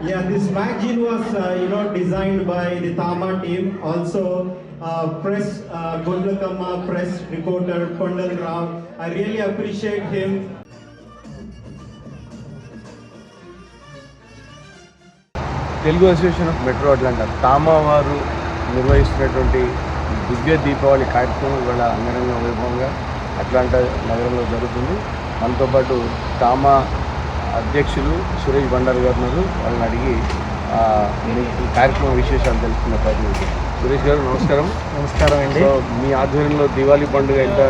Yeah, this magazine was, uh, you know, designed by the Tama team. Also, uh, press, uh, Gundlakama press reporter Pandal Rao. I really appreciate him. Telugu association of metro Atlanta TAMA వారు నిర్వహిస్తున్నటువంటి దివ్య దీపావళి కార్యక్రమం ఇవాళ అంగరంగ వైభవంగా Atlanta నగరంలో జరుగుతుంది మనతో పాటు తామా అధ్యక్షులు సురేష్ బండారు గారు వాళ్ళని అడిగి ఈ కార్యక్రమం విశేషాలు తెలుసుకున్న ప్రయత్నం. సురేష్ గారు నమస్కారం. నమస్కారం అండి. మీ ఆధ్వర్యంలో దివాళీ పండుగ ఎంత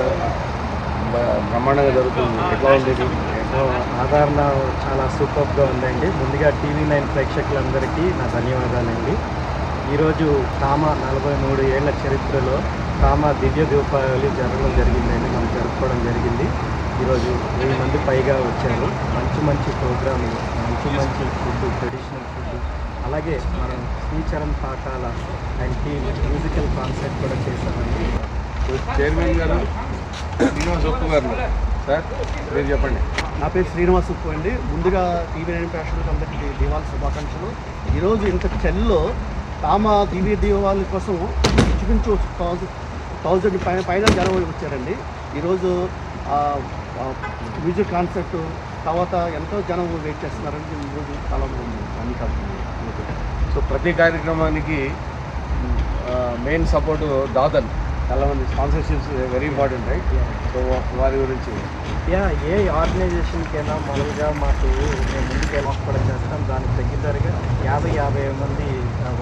బ్రహ్మాండంగా జరుగుతుంది? ఎట్లా ఉండేది సో ఆదరణ చాలా సూపర్గా ఉందండి. ముందుగా టీవీ నైన్ ప్రేక్షకులందరికీ నా ధన్యవాదాలండి. ఈరోజు తామ నలభై మూడు ఏళ్ళ చరిత్రలో తామ దివ్య దీపావళి జరగడం జరిగిందండి. మనం జరుపుకోవడం జరిగింది. ఈరోజు వెయ్యి మంది పైగా వచ్చారు. మంచి మంచి ప్రోగ్రాములు మంచి మంచి ఫుడ్ ట్రెడిషనల్ ఫుడ్ అలాగే మనం శ్రీచరణ్ పాఠాల అండ్ టీమ్ మ్యూజికల్ కాన్సర్ట్ కూడా చేశామండి. చైర్మన్ గారు శ్రీనివాస్ ఒప్పు గారు సార్ మీరు చెప్పండి. నా పేరు శ్రీనివాస్ ఉప్పు అండి. ముందుగా టీవీ నైన్ ప్రేక్షకులకు అందరికీ దీవాళి శుభాకాంక్షలు. ఈరోజు ఇంత చలిలో తామ దివ్య దీపావళి కోసం ఇంచుమించు థౌజండ్ థౌజండ్ పైన పైన జనం వచ్చారండి. ఈరోజు మ్యూజిక్ కాన్సర్ట్ తర్వాత ఎంతో జనం వెయిట్ చేస్తున్నారండి ఈరోజు చాలా అన్ని సో ప్రతి కార్యక్రమానికి మెయిన్ సపోర్ట్ దాదన్ చాలా మంది sponsorships very important right so వారి గురించి. యా ఏ ఆర్గనైజేషన్కైనా మొదలుగా మాకు మేము ముందుకు వెళ్ళకపోవడం చేస్తాం. దానికి తగ్గిద్దరుగా యాభై యాభై మంది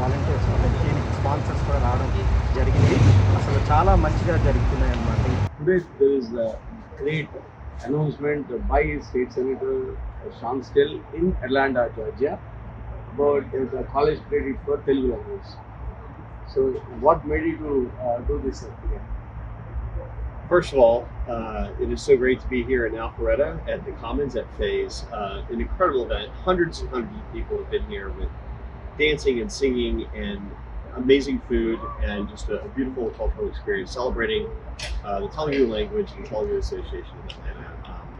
వాలంటీర్స్ టీమ్ స్పాన్సర్స్ కూడా రావడం జరిగింది. అసలు చాలా మంచిగా జరుగుతున్నాయి అన్నమాట today great announcement by State Senator Sean Still in Atlanta, Georgia about the college credit for Telugu language. So what made you uh, do this? Again? First of all, uh, it is so great to be here in Alpharetta at the Commons at Phase. Uh, an incredible event. Hundreds and hundreds of people have been here with dancing and singing and amazing food and just a, a beautiful cultural experience celebrating uh, the Telugu language and Telugu Association of Atlanta.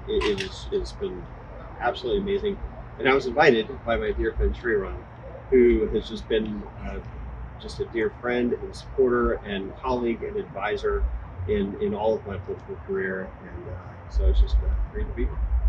It, it is, it's been absolutely amazing. And I was invited by my dear friend Sriram, who has just been uh, just a dear friend and supporter and colleague and advisor in, in all of my political career. And uh, so it's just uh, great to be here.